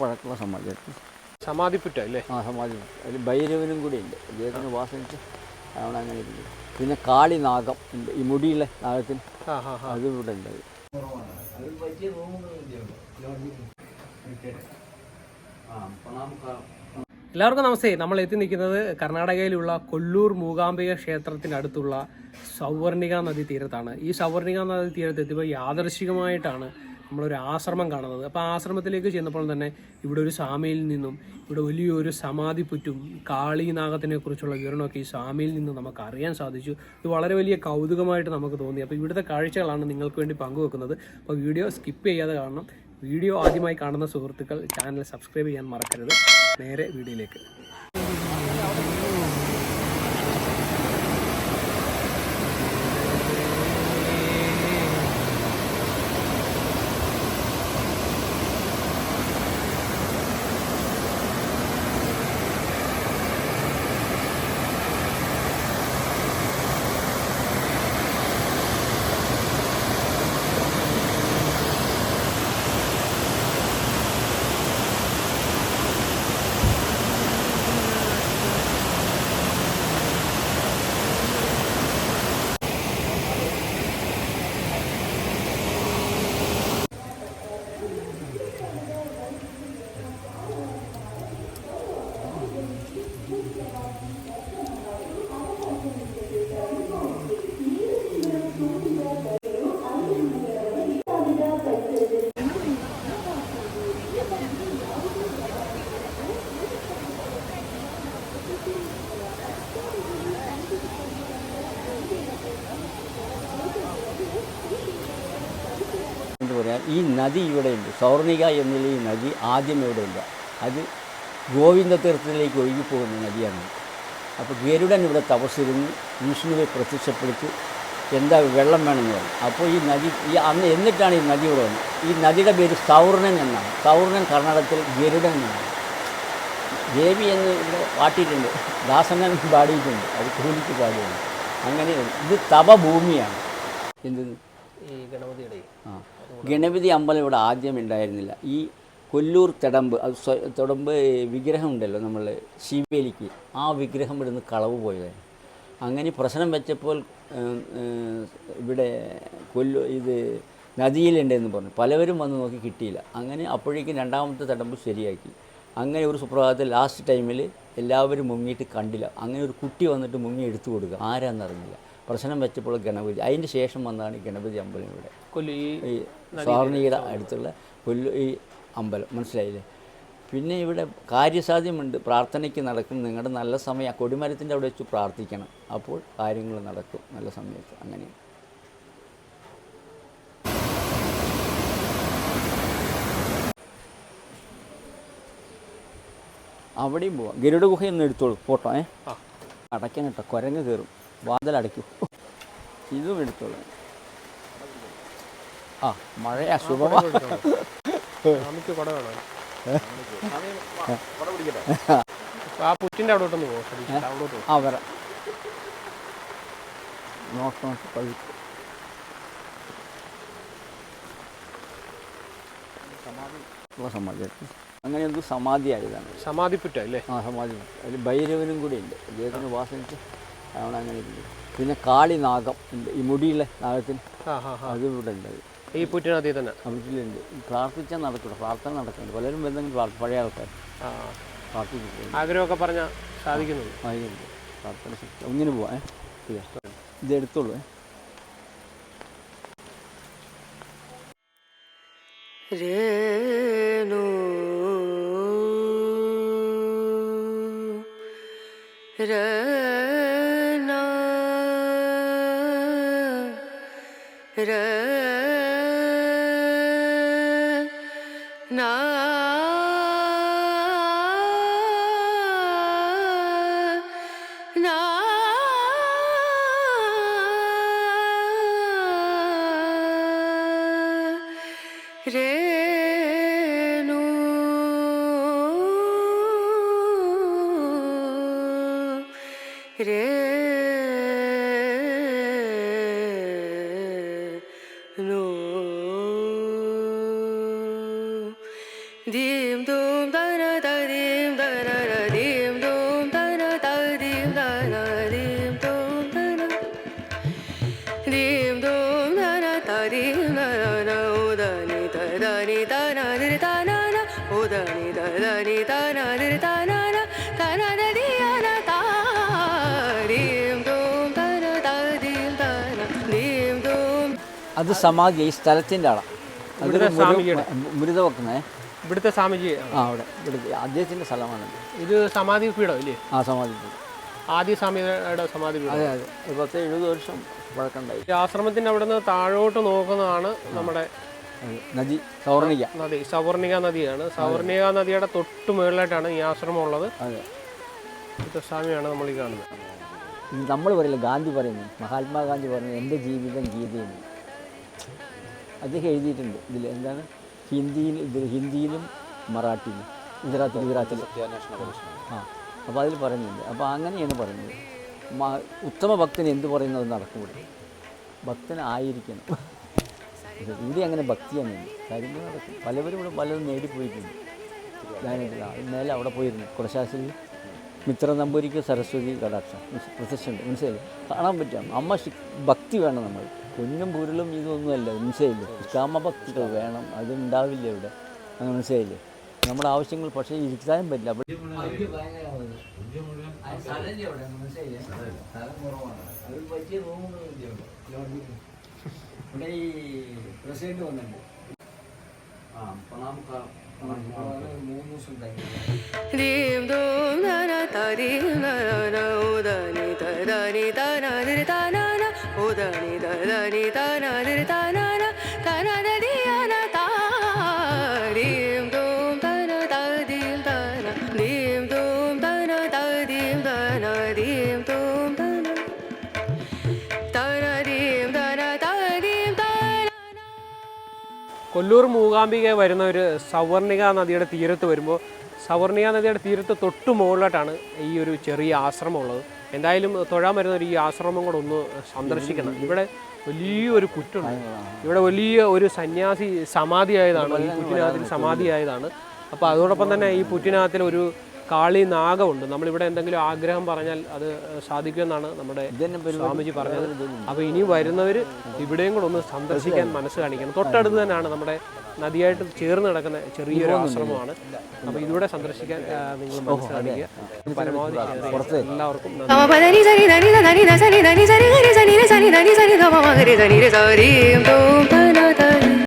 പഴക്കമുള്ള സമാധി സമാധിപ്പുറ്റ അല്ലേ? ആ സമാധി അതിൽ ഭൈരവനും കൂടി ഉണ്ട്. അദ്ദേഹത്തിന് വാസനിച്ച് അങ്ങനെ ഇരിക്കും പിന്നെ കാളി നാഗം ഉണ്ട്. ഈ മുടിയുള്ള നാഗത്തിന് അതും ഇവിടെ ഉണ്ട്. എല്ലാവർക്കും നമസ്തേ. നമ്മൾ എത്തി നിൽക്കുന്നത് കർണാടകയിലുള്ള കൊല്ലൂർ മൂകാംബിക ക്ഷേത്രത്തിനടുത്തുള്ള സൗവർണിക നദി തീരത്താണ്. ഈ സൗവർണിക നദി തീരത്ത് എത്തിയപ്പോൾ യാദർശികമായിട്ടാണ് നമ്മളൊരു ആശ്രമം കാണുന്നത്. അപ്പോൾ ആശ്രമത്തിലേക്ക് ചെന്നപ്പോൾ തന്നെ ഇവിടെ ഒരു സ്വാമിയിൽ നിന്നും ഇവിടെ വലിയൊരു സമാധി പുറ്റും കാളീനാഗത്തിനെ കുറിച്ചുള്ള വിവരണമൊക്കെ ഈ സ്വാമിയിൽ നിന്ന് നമുക്ക് അറിയാൻ സാധിച്ചു. ഇത് വളരെ വലിയ കൗതുകമായിട്ട് നമുക്ക് തോന്നി. അപ്പോൾ ഇവിടുത്തെ കാഴ്ചകളാണ് നിങ്ങൾക്ക് വേണ്ടി പങ്കുവെക്കുന്നത്. അപ്പോൾ വീഡിയോ സ്കിപ്പ് ചെയ്യാതെ കാണണം. വീഡിയോ ആദ്യമായി കാണുന്ന സുഹൃത്തുക്കൾ ചാനൽ സബ്സ്ക്രൈബ് ചെയ്യാൻ മറക്കരുത്. നേരെ വീഡിയോയിലേക്ക്. ഈ നദി ഇവിടെയുണ്ട് സൗർണിക എന്നുള്ള ഈ നദി ആദ്യം ഇവിടെയില്ല അത് ഗോവിന്ദ തീർത്ഥത്തിലേക്ക് ഒഴുകിപ്പോകുന്ന നദിയാണ്. അപ്പോൾ ഗരുഡൻ ഇവിടെ തപസ്സിരുന്ന്. വിഷ്ണുവെ പ്രത്യക്ഷപ്പെടുത്തി. എന്താ വെള്ളം വേണമെന്ന് പറഞ്ഞു. അപ്പോൾ ഈ നദി ഈ അന്ന് എന്നിട്ടാണ് ഈ നദി ഇവിടെ വന്നത്. ഈ നദിയുടെ പേര് സൗർണൻ എന്നാണ്. സൗർണൻ കർണാടകത്തിൽ ഗരുഡൻ എന്നാണ്. ദേവി എന്ന് ഇവിടെ പാട്ടിയിട്ടുണ്ട് ദാസനൻ പാടിയിട്ടുണ്ട്. അത് കൂലിക്ക് പാടിയാണ്. അങ്ങനെ ഇത് തപഭൂമിയാണ്. എന്ത്? ഈ ഗണപതിയുടെ. ആ. ഗണപതി അമ്പലം ഇവിടെ ആദ്യം ഉണ്ടായിരുന്നില്ല. ഈ കൊല്ലൂർ തെടമ്പ് അത് സ്വ തിടമ്പ് വിഗ്രഹം ഉണ്ടല്ലോ നമ്മൾ ശിവേലിക്ക്. ആ വിഗ്രഹം ഇവിടുന്ന് കളവ് പോയതാണ് അങ്ങനെ പ്രശ്നം വെച്ചപ്പോൾ ഇവിടെ കൊല്ലു ഇത് നദിയിലുണ്ടെന്ന് പറഞ്ഞു. പലവരും വന്ന് നോക്കി കിട്ടിയില്ല. അങ്ങനെ അപ്പോഴേക്കും രണ്ടാമത്തെ തടമ്പ് ശരിയാക്കി. അങ്ങനെ ഒരു സുപ്രഭാതത്തിൽ ലാസ്റ്റ് ടൈമിൽ എല്ലാവരും മുങ്ങിയിട്ട് കണ്ടില്ല. അങ്ങനെ ഒരു കുട്ടി വന്നിട്ട് മുങ്ങി എടുത്തു കൊടുക്കുക. ആരാന്നറിഞ്ഞില്ല പ്രശ്നം വെച്ചപ്പോൾ ഗണപതി അതിന്റെ ശേഷം വന്നാണ് ഗണപതി അമ്പലം ഇവിടെ. കൊല്ലു ഈ ഈ സ്വാർണിയുടെ അടുത്തുള്ള കൊല്ലു ഈ അമ്പലം. മനസ്സിലായില്ലേ? പിന്നെ ഇവിടെ കാര്യസാധ്യമുണ്ട്. പ്രാർത്ഥനയ്ക്ക് നടക്കും. നിങ്ങളുടെ നല്ല സമയം ആ കൊടിമരത്തിന്റെ അവിടെ വെച്ച് പ്രാർത്ഥിക്കണം. അപ്പോൾ കാര്യങ്ങൾ നടക്കും. നല്ല സമയത്ത്. അങ്ങനെ. അവിടെയും പോവാം. ഗരുഡ ഗുഹ ഒന്ന് എടുത്തോളൂ. ഫോട്ടോ ഏ? അടയ്ക്കാൻ കേട്ടോ. കുരങ്ങ് കയറും. വാതിലടയ്ക്കൂ ഇതും എടുത്തോളൂ. ആ മഴയാ. ശുഭമാ. നമുക്ക് കുട വേണം ആ പുറ്റിന്റെ അവിടോട്ടൊന്ന് പോകും അവിടോട്ട് ആ വരാം. സമാധി. അങ്ങനെ എന്തോ സമാധിയായതാണ്. സമാധിപ്പുറ്റ അല്ലേ ആ സമാധി. അതിൽ ഭൈരവനും കൂടി ഉണ്ട്. അദ്ദേഹത്തിന് വാസനിച്ച് അവിടെ അങ്ങനെ പിന്നെ കാളി നാഗം ഉണ്ട്. ഈ മുടിയുള്ള നാഗത്തിന് അതും ഇവിടെ ഉണ്ട് ഈ പുറ്റിനകത്തിൽ തന്നെ. വീട്ടിലുണ്ട് പ്രാർത്ഥിച്ചാൽ നടക്കില്ല പ്രാർത്ഥന നടക്കുന്നുണ്ട്. പലരും എന്തെങ്കിലും പ്രാർത്ഥ- പഴയ ആൾക്കാർ. ആഗ്രഹമൊക്കെ പറഞ്ഞാൽ സാധിക്കുന്നുണ്ട്. അതിനുണ്ട് പ്രാർത്ഥന ശക്തി ഒന്നിന് പോവാം ഇതാ. എടുത്തോളൂ രേണു രന രന രേണു അത് സമാധി ഈ സ്ഥലത്തിന്റെ ആളാണ്. മുരുത വെക്കുന്നേ. ഇവിടുത്തെ സ്വാമിജി. ആ അവിടെ. ഇവിടുത്തെ അദ്ദേഹത്തിന്റെ സ്ഥലമാണ് ഇത്. സമാധി പീഠം ഇല്ലേ? ആ സമാധി ആദ്യ സ്വാമിയുടെ സമാധി പീഠം. അതെ അതെ. പത്ത് എഴുപത് വർഷം പഴക്കമുണ്ടായി ഈ ആശ്രമത്തിന്റെ അവിടെ നിന്ന് താഴോട്ട് നോക്കുന്നതാണ് നമ്മുടെ നദി സൗർണിക നദി സവർണിക നദിയാണ്. സവർണിക നദിയുടെ തൊട്ട് മുകളിലായിട്ടാണ് ഈ ആശ്രമം ഉള്ളത് അതെ. ഇവിടുത്തെ സ്വാമിയാണ് നമ്മൾ ഈ കാണുന്നത്. നമ്മൾ പറയില്ല ഗാന്ധി പറയുന്നു. മഹാത്മാഗാന്ധി പറയുന്നത് എന്റെ ജീവിതം ഗീതയാണ്. അദ്ദേഹം എഴുതിയിട്ടുണ്ട്. ഇതിൽ എന്താണ്? ഹിന്ദിയിൽ ഇതിൽ ഹിന്ദിയിലും മറാഠിയിലും. ഗുജറാത്തിൽ ഗുജറാത്തിൽ. ആ അപ്പോൾ അതിൽ പറയുന്നുണ്ട്. അപ്പോൾ അങ്ങനെയാണ് പറയുന്നത്. ഉത്തമ ഭക്തന് എന്ത് പറയുന്നത് നടക്കൂടെ? ഭക്തനായിരിക്കണം ഇത് ഇവിടെ അങ്ങനെ ഭക്തിയാണ്. കാര്യങ്ങൾ നടക്കും. പലവരും ഇവിടെ പലതും നേടിപ്പോയിട്ടുണ്ട് ഞാനില്ല മേലെ അവിടെ പോയിരുന്നു. കുടശാസ്ത്രിയിൽ മിത്ര നമ്പൂരിക്ക് സരസ്വതി കടാക്ഷം. പ്രത്യക്ഷമുണ്ട്. മനസ്സിലായി കാണാൻ പറ്റും. അമ്മ ഭക്തി വേണം നമ്മൾ പൊന്നും പൊരുളും ഇതൊന്നുമല്ല മനസ്സിലായില്ലേ? കാമഭക്തികൾ വേണം അതുണ്ടാവില്ല ഇവിടെ അങ്ങനെ മനസ്സിലായില്ലേ? നമ്മുടെ ആവശ്യങ്ങൾ പക്ഷേ ഇരിക്കാനും പറ്റില്ല. അപ്പോൾ ഇവിടെ ഈ പ്രസിഡന്റ് വന്നിട്ടുണ്ട് ആ തരി മൂന്ന് ദിവസം ഉണ്ടായിരുന്നു കൊല്ലൂർ മൂകാംബിക വരുന്ന ഒരു സവർണിക നദിയുടെ തീരത്ത് വരുമ്പോൾ സവർണിക നദിയുടെ തീരത്ത് തൊട്ടു മുകളിലായിട്ടാണ് ഈ ഒരു ചെറിയ ആശ്രമം ഉള്ളത്. എന്തായാലും തൊഴാൻ വരുന്നവർ ഈ ആശ്രമം കൂടെ ഒന്ന് സന്ദർശിക്കണം. ഇവിടെ വലിയൊരു കുറ്റുണ്ട്. ഇവിടെ വലിയ ഒരു സന്യാസി സമാധിയായതാണ്. ഈ പുറ്റിനകത്തിൽ സമാധിയായതാണ്. അപ്പോൾ അതോടൊപ്പം തന്നെ ഈ പുറ്റിനകത്തിൽ ഒരു കാളി നാഗമുണ്ട്. നമ്മളിവിടെ എന്തെങ്കിലും ആഗ്രഹം പറഞ്ഞാൽ അത് സാധിക്കുമെന്നാണ് നമ്മുടെ സ്വാമിജി പറഞ്ഞത്. അപ്പോൾ ഇനി വരുന്നവർ ഇവിടെയും കൂടെ ഒന്ന് സന്ദർശിക്കാൻ മനസ്സ് കാണിക്കണം. തൊട്ടടുത്ത് തന്നെയാണ് നമ്മുടെ നദിയായിട്ട് ചേർന്ന് കിടക്കുന്ന ചെറിയൊരു ആശ്രമമാണ്. അപ്പോൾ ഇതിലൂടെ സന്ദർശിക്കാൻ നിങ്ങൾ മനസ്സിലാക്കിയ കാണിക്കുക പരമാവധി എല്ലാവർക്കും നന്ദി.